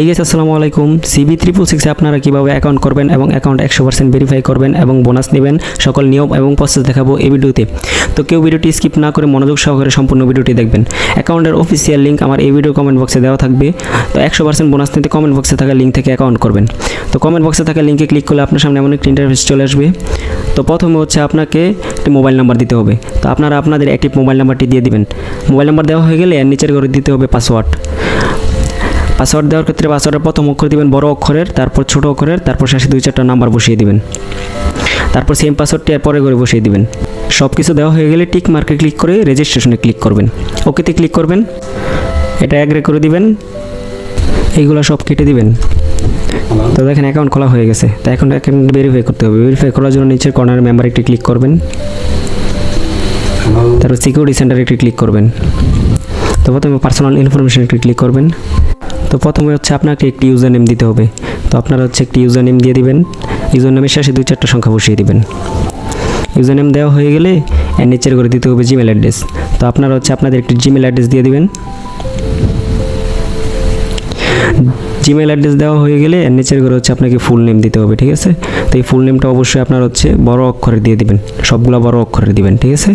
এই গেছে আসসালামু আলাইকুম সিবি ত্রিপুল সিক্সে আপনারা কীভাবে অ্যাকাউন্ট করবেন এবং অ্যাকাউন্ট একশো পার্সেন্ট ভেরিফাই করবেন এবং বোনাস নেবেন? সকল নিয়ম এবং প্রসেস দেখাবো এই ভিডিওতে। তো কেউ ভিডিওটি স্কিপ না করে মনোযোগ সহকারে সম্পূর্ণ ভিডিওটি দেখবেন। অ্যাকাউন্টের অফিসিয়াল লিঙ্ক আমার এই ভিডিও কমেন্ট বক্সে দেওয়া থাকবে। তো একশো পার্সেন্ট বোনাস নিতে কমেন্ট বক্সে থাকা লিঙ্ক থেকে অ্যাকাউন্ট করবেন। তো কমেন্ট বক্সে থাকা লিঙ্কে ক্লিক করলে আপনার সামনে এমন একটি ইন্টারফেস চলে আসবে। তো প্রথমে হচ্ছে আপনাকে একটি মোবাইল নাম্বার দিতে হবে। তো আপনারা আপনাদের অ্যাক্টিভ মোবাইল নাম্বারটি দিয়ে দিবেন। মোবাইল নাম্বার দেওয়া হয়ে গেলে এর নিচের করে দিতে হবে পাসওয়ার্ড পাসওয়ার্ড দেওয়ার ক্ষেত্রে পাসওয়ার্ডের প্রথম অক্ষর দিবেন বড় অক্ষরের, তারপর ছোট অক্ষরের, তারপর শেষে দুই চারটা নাম্বার বসিয়ে দিবেন। তারপর সেম পাসওয়ার্ডটি আর পরে করে বসিয়ে দিবেন। সব কিছু দেওয়া হয়ে গেলে টিক মার্কে ক্লিক করে রেজিস্ট্রেশনে ক্লিক করবেন। ওকেতে ক্লিক করবেন। এটা অ্যাগ্রে করে দিবেন। এইগুলো সব কেটে দিবেন। তো দেখেন অ্যাকাউন্ট খোলা হয়ে গেছে। তো এখন অ্যাকাউন্ট ভেরিফাই করতে হবে। ভেরিফাই করার জন্য নিচের কর্নারের মেম্বার একটি ক্লিক করবেন। তারপর সিকিউরিটি সেন্টারে একটি ক্লিক করবেন। তো প্রথমে পার্সোনাল ইনফরমেশন একটি ক্লিক করবেন। তো প্রথমে হচ্ছে আপনাকে একটি ইউজার নেম দিতে হবে। তো আপনারা হচ্ছে একটি ইউজার নেম দিয়ে দিবেন। ইউজার নেমের শেষে দুই চারটা সংখ্যা বসিয়ে দিবেন। ইউজার নেম দেওয়া হয়ে গেলে নিচের করে দিতে হবে জিমেল অ্যাড্রেস তো আপনারা হচ্ছে আপনাদের একটি জিমেল অ্যাড্রেস দিয়ে দিবেন। জিমেল অ্যাড্রেস দেওয়া হয়ে গেলে নিচের করে হচ্ছে আপনাকে ফুল নেম দিতে হবে, ঠিক আছে? তো এই ফুল নেমটা অবশ্যই আপনার হচ্ছে বড় অক্ষরে দিয়ে দিবেন। সবগুলো বড় অক্ষরে দিবেন, ঠিক আছে?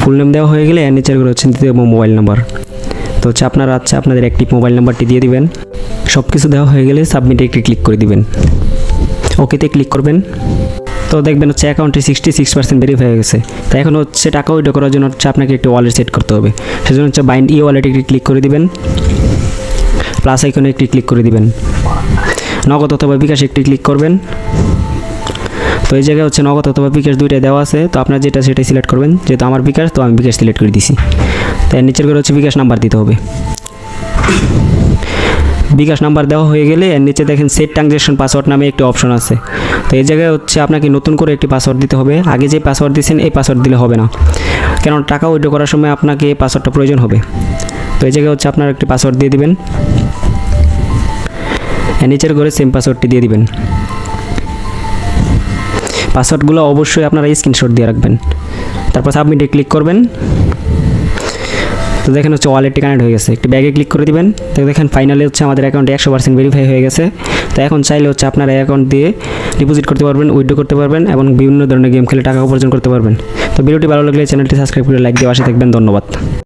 ফুল নেম দেওয়া হয়ে গেলে নিচের করে হচ্ছে দিতে হবে মোবাইল নাম্বার তো হচ্ছে আপনারা আচ্ছা আপনাদের একটি মোবাইল নাম্বারটি দিয়ে দিবেন। সব কিছু দেওয়া হয়ে গেলে সাবমিটে একটি ক্লিক করে দিবেন। ওকেতে ক্লিক করবেন। তো দেখবেন হচ্ছে অ্যাকাউন্টে সিক্সটি সিক্স পার্সেন্ট ভেরিফাই হয়ে গেছে। তো এখন হচ্ছে টাকা উইড্রো করার জন্য হচ্ছে আপনাকে একটি ওয়ালেট সেট করতে হবে। সেজন্য হচ্ছে বাইন্ড ই ওয়ালেটে একটি ক্লিক করে দিবেন। প্লাস আইকনে একটি ক্লিক করে দিবেন। নগদ অথবা বিকাশ একটি ক্লিক করবেন। তো এই জায়গায় হচ্ছে নগদ অথবা বিকাশ দুইটাই দেওয়া আছে। তো আপনার যেটা সেটাই সিলেক্ট করবেন। যেহেতু আমার বিকাশ, তো আমি বিকাশ সিলেক্ট করে দিছি। তো এর নিচের করে হচ্ছে বিকাশ নাম্বার দিতে হবে। বিকাশ নাম্বার দেওয়া হয়ে গেলে এর নিচে দেখেন সেট ট্রানজ্যাকশন পাসওয়ার্ড নামে একটি অপশন আছে। তো এই জায়গায় হচ্ছে আপনাকে নতুন করে একটি পাসওয়ার্ড দিতে হবে। আগে যে পাসওয়ার্ড দিয়েছেন এই পাসওয়ার্ড দিলে হবে না। কেন টাকা উইড্রো করার সময় আপনাকে এই পাসওয়ার্ডটা প্রয়োজন হবে। তো এই জায়গায় হচ্ছে আপনার একটি পাসওয়ার্ড দিয়ে দিবেন। নিচের করে সেম পাসওয়ার্ডটি দিয়ে দিবেন। পাসওয়ার্ডগুলো অবশ্যই আপনারা স্ক্রিনশট দিয়ে রাখবেন। তারপর সাবমিটে ক্লিক করবেন। তো দেখেন হচ্ছে ওয়ালেটটি কানেক্ট হয়ে গেছে। একটি ব্যাগে ক্লিক করে দিবেন। তো দেখেন ফাইনালি হচ্ছে আমাদের অ্যাকাউন্টে একশো পার্সেন্ট ভেরিফাই হয়ে গেছে। তো এখন চাইলে হচ্ছে আপনারা অ্যাকাউন্ট দিয়ে ডিপোজিট করতে পারবেন উইথড্র করতে পারবেন এবং বিভিন্ন ধরনের গেম খেলে টাকা উপার্জন করতে পারবেন। তো ভিডিওটি ভালো লাগলে চ্যানেলটি সাবস্ক্রাইব করে লাইক দিয়ে পাশে থাকবেন। ধন্যবাদ।